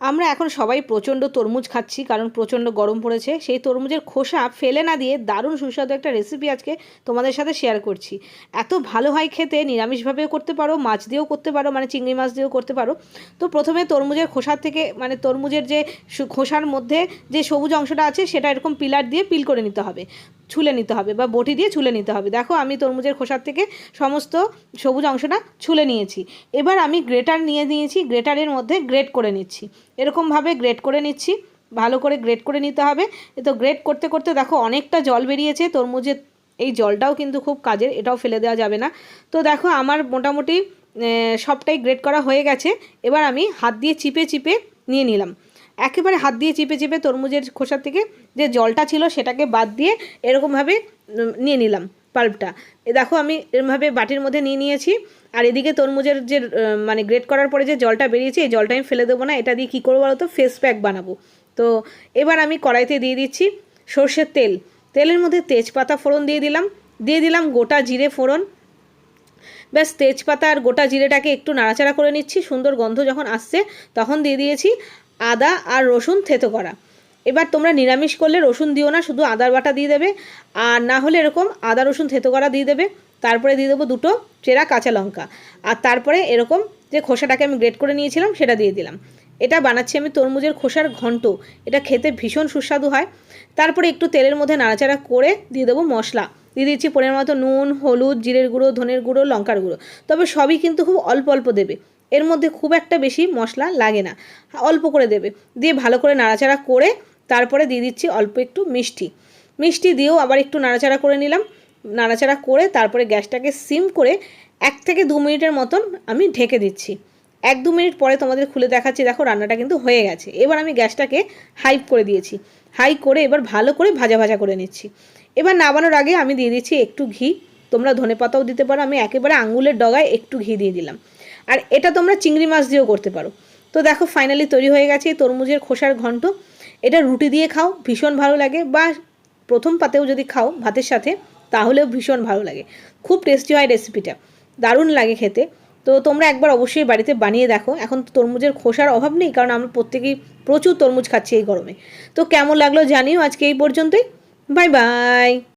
আমরা এখন সবাই প্রচণ্ড তরমুজ খাচ্ছি, কারণ প্রচণ্ড গরম পড়েছে। সেই তরমুজের খোসা ফেলে না দিয়ে দারুণ সুস্বাদু একটা রেসিপি আজকে তোমাদের সাথে শেয়ার করছি। এত ভালো হয় খেতে, নিরামিষভাবেও করতে পারো, মাছ দিয়েও করতে পারো মানে চিংড়ি মাছ দিয়েও করতে পারো। তো প্রথমে তরমুজের খোসার থেকে মানে তরমুজের যে খোসার মধ্যে যে সবুজ অংশটা আছে, সেটা এরকম পিলার দিয়ে পিল করে নিতে হবে। ছুলে নিতে হবে বা বটি দিয়ে ছুলে নিতে হবে। দেখো আমি তরমুজের খোসার থেকে সমস্ত সবুজ অংশটা ছুলে নিয়েছি। এবার আমি গ্রেটার নিয়ে নিয়েছি, গ্রেটারের মধ্যে গ্রেট করে নিচ্ছি। এরকমভাবে গ্রেট করে নিচ্ছি, ভালো করে গ্রেট করে নিতে হবে। তো গ্রেট করতে করতে দেখো অনেকটা জল বেরিয়েছে, তরমুজের এই জলটাও কিন্তু খুব কাজের, এটাও ফেলে দেওয়া যাবে না। তো দেখো আমার মোটামুটি সবটাই গ্রেট করা হয়ে গেছে। এবার আমি হাত দিয়ে চিপে চিপে নিয়ে নিলাম। একেবারে হাত দিয়ে চিপে চিপে তরমুজের খোসার থেকে যে জলটা ছিল সেটাকে বাদ দিয়ে এরকমভাবে নিয়ে নিলাম পাল্পটা। দেখো আমি এরমভাবে বাটির মধ্যে নিয়ে নিয়েছি। আর এদিকে তরমুজের যে মানে গ্রেট করার পরে যে জলটা বেরিয়েছে, এই জলটা আমি ফেলে দেবো না। এটা দিয়ে কী করব বলো তো? ফেস প্যাক বানাবো। তো এবার আমি কড়াইতে দিয়ে দিচ্ছি সর্ষের তেল। তেলের মধ্যে তেজপাতা ফোড়ন দিয়ে দিলাম। দিয়ে দিলাম গোটা জিরে ফোড়ন। ব্যাস, তেজপাতা আর গোটা জিরেটাকে একটু নাড়াচাড়া করে নিচ্ছি। সুন্দর গন্ধ যখন আসছে, তখন দিয়ে দিয়েছি আদা আর রসুন থেতো করা। এবার তোমরা নিরামিষ করলে রসুন দিও না, শুধু আদার বাটা দিয়ে দেবে। আর না হলে এরকম আদা, রসুন থেতো করা দিয়ে দেবে। তারপরে দিয়ে দেবো দুটো চেরা কাঁচা লঙ্কা। আর তারপরে এরকম যে খোসাটাকে আমি গ্রেট করে নিয়েছিলাম, সেটা দিয়ে দিলাম। এটা বানাচ্ছি আমি তরমুজের খোসার ঘন্ট। এটা খেতে ভীষণ সুস্বাদু হয়। তারপরে একটু তেলের মধ্যে নাড়াচাড়া করে দিয়ে দেবো মশলা। দিয়ে দিচ্ছি পরিমাণ মতো নুন, হলুদ, জিরের গুঁড়ো, ধনের গুঁড়ো, লঙ্কার গুঁড়ো। তবে সবই কিন্তু খুব অল্প অল্প দেবে। এর মধ্যে খুব একটা বেশি মশলা লাগে না। অল্প করে দেবে। দিয়ে ভালো করে নাড়াচাড়া করে তারপরে দিয়ে দিচ্ছি অল্প একটু মিষ্টি। মিষ্টি দিয়েও আবার একটু নাড়াচাড়া করে নিলাম। নাড়াচাড়া করে তারপরে গ্যাসটাকে সিম করে এক থেকে দু মিনিটের মতন আমি ঢেকে দিচ্ছি। এক দু মিনিট পরে তোমাদের খুলে দেখাচ্ছি, দেখো রান্নাটা কিন্তু হয়ে গেছে। এবার আমি গ্যাসটাকে হাই করে দিয়েছি। হাই করে এবার ভালো করে ভাজা ভাজা করে নিচ্ছি। এবার নামানোর আগে আমি দিয়ে দিচ্ছি একটু ঘি। তোমরা ধনে পাতাও দিতে পারো। আমি একেবারে আঙুলের ডগায় একটু ঘি দিয়ে দিলাম। আর এটা তোমরা চিংড়ি মাছ দিয়েও করতে পারো। তো দেখো ফাইনালি তৈরি হয়ে গেছে তরমুজের খোসার ঘন্ট। এটা রুটি দিয়ে খাও, ভীষণ ভালো লাগে বা প্রথম পাতেও যদি খাও ভাতের সাথে, তাহলেও ভীষণ ভালো লাগে। খুব টেস্টি হয় রেসিপিটা দারুণ লাগে খেতে। তো তোমরা একবার অবশ্যই বাড়িতে বানিয়ে দেখো। এখন তরমুজের খোসার অভাব নেই, কারণ আমরা প্রত্যেকেই প্রচুর তরমুজ খাচ্ছি এই গরমে। তো কেমন লাগল জানিও আজকে এই পর্যন্তই। Bye bye